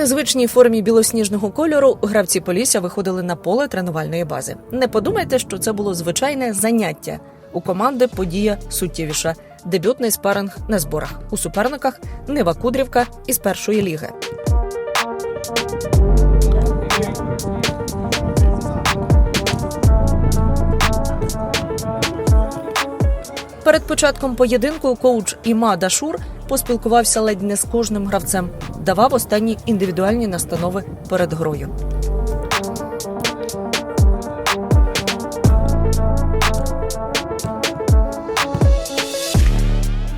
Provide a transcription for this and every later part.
незвичній формі білосніжного кольору гравці Полісся виходили на поле тренувальної бази. Не подумайте, що це було звичайне заняття. У команди подія суттєвіша. Дебютний спаринг на зборах. У суперниках Нива Кудрівка із першої ліги. Перед початком поєдинку коуч Іма Дашур поспілкувався ледь не з кожним гравцем, давав останні індивідуальні настанови перед грою.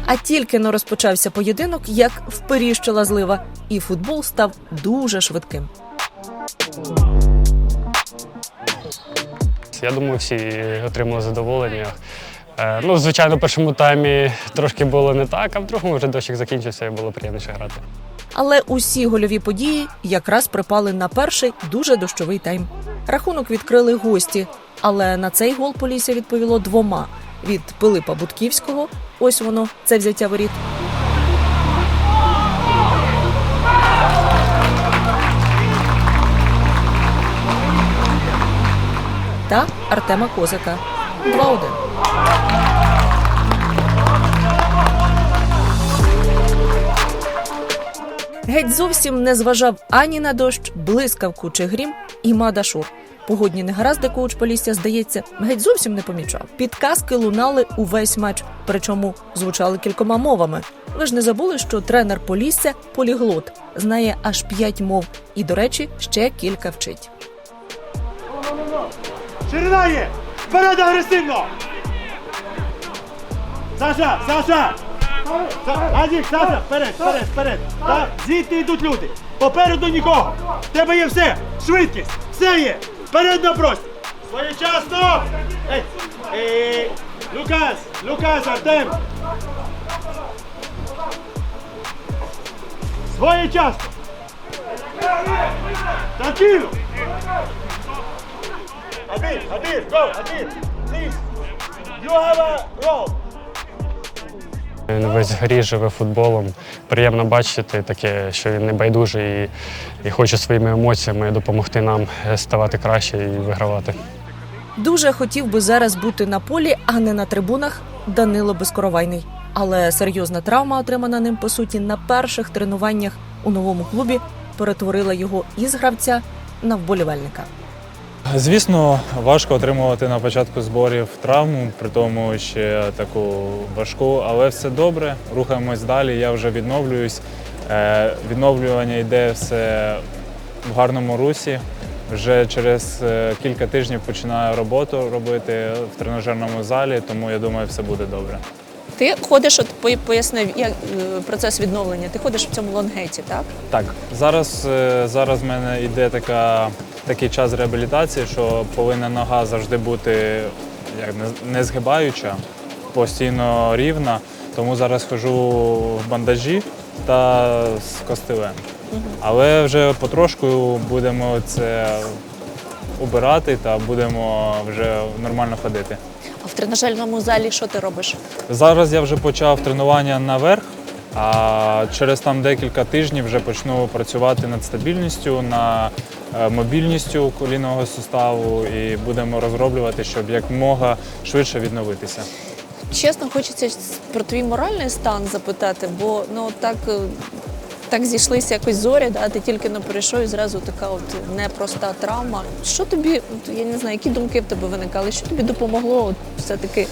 А тільки но розпочався поєдинок, як вперіщила злива, і футбол став дуже швидким. Я думаю, всі отримали задоволення. Е, Ну, звичайно, в першому таймі трошки було не так, а в другому вже дощик закінчився і було приємніше грати. Але усі гольові події якраз припали на перший дуже дощовий тайм. Рахунок відкрили гості, але на цей гол Полісся відповіло двома від Пилипа Будківського. Ось воно, це взяття воріт. Та Артема Козака. 2-1. Геть зовсім не зважав ані на дощ, блискавку чи грім і мадашур. Погодні негаразди коуч Полісся, здається, геть зовсім не помічав. Підказки лунали увесь матч, причому звучали кількома мовами. Ви ж не забули, що тренер Полісся поліглот, знає аж п'ять мов, і, до речі, ще кілька вчить. Ширина є! Вперед агресивно! Саша, Саша! Азік, Саша, вперед, вперед, вперед! Так, звідти йдуть люди! Попереду нікого! В тебе є все! Швидкість! Все є! Вперед на простір! Своєчасно! Лукас! Лукас, Артем! Своєчасно! Tranquilo! Adil, Adil, go, Adil, please. You have a roll. Він весь грі живе футболом. Приємно бачити таке, що він не байдужий і, і хоче своїми емоціями допомогти нам е, ставати краще і вигравати. Дуже хотів би зараз бути на полі, а не на трибунах Данило Безкоровайний. Але серйозна травма, отримана ним по суті на перших тренуваннях у новому клубі, перетворила його із гравця на вболівальника. Звісно, важко отримувати на початку зборів травму, при тому ще таку важку, але все добре. Рухаємось далі. Я вже відновлююсь. Е, Відновлювання йде все в гарному русі. Вже через е, кілька тижнів починаю роботу робити в тренажерному залі, тому я думаю, все буде добре. Ти ходиш, от по- пояснив, як е, процес відновлення. Ти ходиш в цьому лонгеті, так? Так, зараз, зараз в мене йде така, такий час реабілітації, що повинна нога завжди бути як, не, згибаюча, постійно рівна. Тому зараз ходжу в бандажі та з костилем. Але вже потрошку будемо це убирати та будемо вже нормально ходити. А в тренажерному залі що ти робиш? Зараз я вже почав тренування наверх, а через там декілька тижнів вже почну працювати над стабільністю, на мобільністю колінного суставу і будемо розроблювати, щоб якмога швидше відновитися. Чесно, хочеться про твій моральний стан запитати, бо ну так, е, так зійшлися якось зорі, да? ти тільки не перейшов і зразу така от непроста травма. Що тобі, я не знаю, які думки в тебе виникали? Що тобі допомогло все-таки?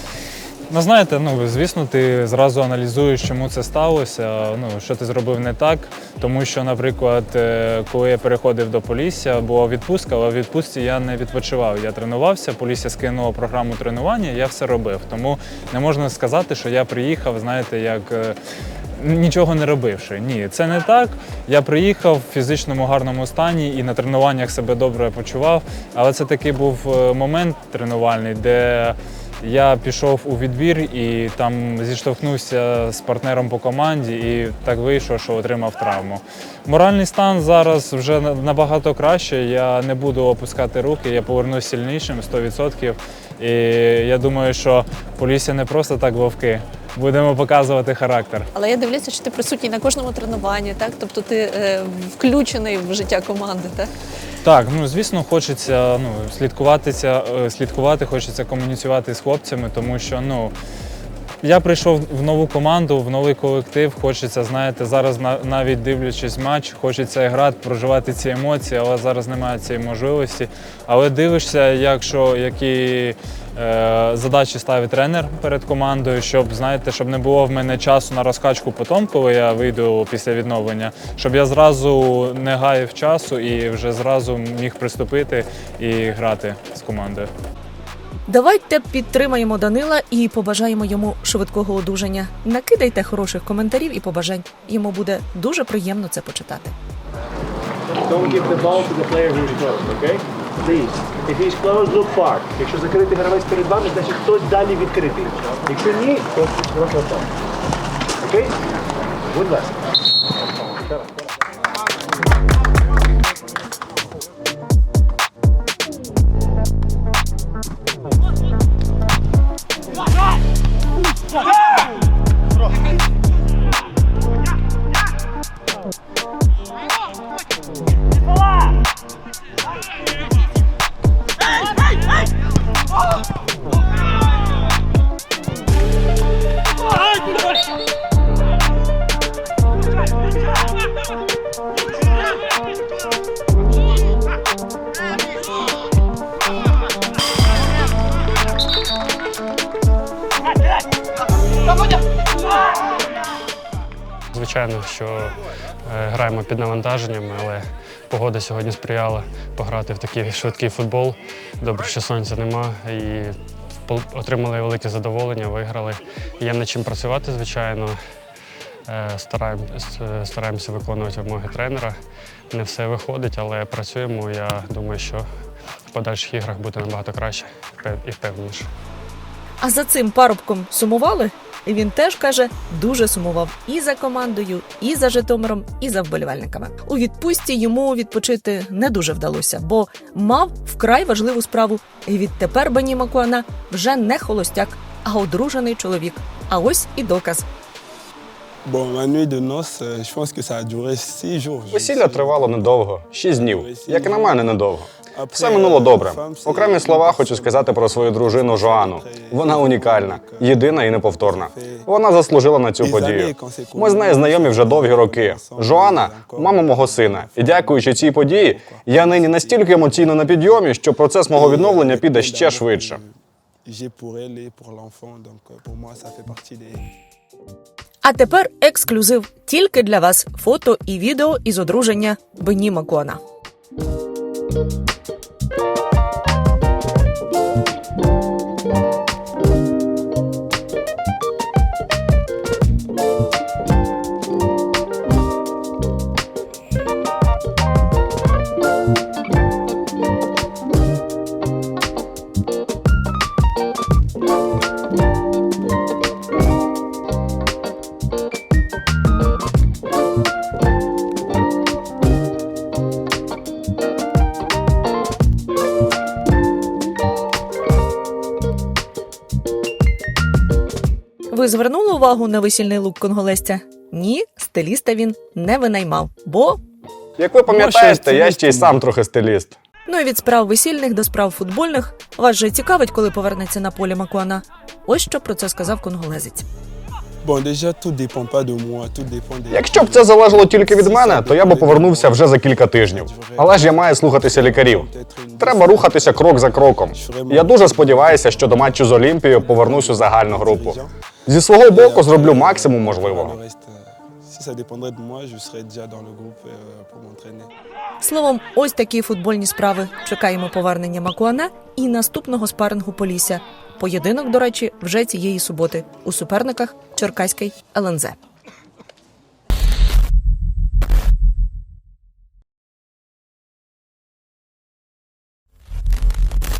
Ну, знаєте, ну звісно, ти зразу аналізуєш, чому це сталося, ну що ти зробив не так. Тому що, наприклад, е, коли я переходив до Полісся, була відпустка, але в відпустці я не відпочивав. Я тренувався, Полісся скинула програму тренування, я все робив. Тому не можна сказати, що я приїхав, знаєте, як. е, Нічого не робивши. Ні, це не так. Я приїхав в фізичному гарному стані і на тренуваннях себе добре почував. Але це такий був е, момент тренувальний, де я пішов у відбір і там зіштовхнувся з партнером по команді, і так вийшло, що отримав травму. Моральний стан зараз вже набагато краще. Я не буду опускати руки, я повернусь сильнішим 100%. І я думаю, що Полісся не просто так вовки. Будемо показувати характер. Але я дивлюся, що ти присутній на кожному тренуванні, так? Тобто ти е, включений в життя команди, так? Так, ну звісно, хочеться ну, слідкуватися, е, слідкувати, хочеться комуніцювати з хлопцями, тому що ну. Я прийшов в нову команду, в новий колектив. Хочеться, знаєте, зараз на- навіть дивлячись матч, хочеться грати, проживати ці емоції, але зараз немає цієї можливості. Але дивишся, якщо які задачі ставить тренер перед командою, щоб знаєте, щоб не було в мене часу на розкачку потім, коли я вийду після відновлення, щоб я зразу не гаяв часу і вже зразу міг приступити і грати з командою. Давайте підтримаємо Данила і побажаємо йому швидкого одужання. Накидайте хороших коментарів і побажань. Йому буде дуже приємно це почитати. Don't give the ball to the player who is close, okay? Please. If he's close, look far. Якщо закритий гравець перед вами, значить хтось далі відкритий. Якщо ні, то трохи там. Окей? Будь ласка. Звичайно, що е, граємо під навантаженням, але погода сьогодні сприяла пограти в такий швидкий футбол. Добре, що сонця нема. І отримали велике задоволення, виграли. Є над чим працювати, звичайно. Е, Стараєм, стараємося виконувати вимоги тренера. Не все виходить, але працюємо. Я думаю, що в подальших іграх буде набагато краще і впевненіше. А за цим парубком сумували? І Він теж каже, дуже сумував і за командою, і за Житомиром, і за вболівальниками. У відпустці йому відпочити не дуже вдалося, бо мав вкрай важливу справу. І відтепер Бені Макуана вже не холостяк, а одружений чоловік. А ось і доказ. Je- Весілля тривало недовго, шість днів, як і на мене недовго. Все минуло добре. Окремі слова хочу сказати про свою дружину Жоану. Вона унікальна, єдина і неповторна. Вона заслужила на цю подію. Ми з нею знайомі вже довгі роки. Жоана мама мого сина. І дякуючи цій події, я нині настільки емоційно на підйомі, що процес мого відновлення піде ще швидше. Euh. А тепер ексклюзив тільки для вас фото і відео із одруження Бені Макуана. Ви звернули увагу на весільний лук конголезця? Ні, стиліста він не винаймав, бо Як ви пам'ятаєте, я ще й сам трохи стиліст. Ну і від справ весільних до справ футбольних вас же цікавить, коли повернеться на полі Макуана. Ось що про це сказав конголезець. Bon, déjà, tout dépend pas de moi, tout dépend des. Якщо б це залежало тільки від мене, то я б повернувся вже за кілька тижнів. Але ж я маю слухатися лікарів. Треба рухатися крок за кроком. Я дуже сподіваюся, що до матчу з Олімпією повернусь у загальну групу. Зі свого боку зроблю максимум можливого. Si ça dépendrait de moi, je serais déjà dans le groupe euh, pour m'entraîner. Словом, ось такі футбольні справи. Чекаємо повернення Макуана і наступного спарингу Полісся. Поєдинок, до речі, вже цієї суботи у суперниках Черкаський ЛНЗ.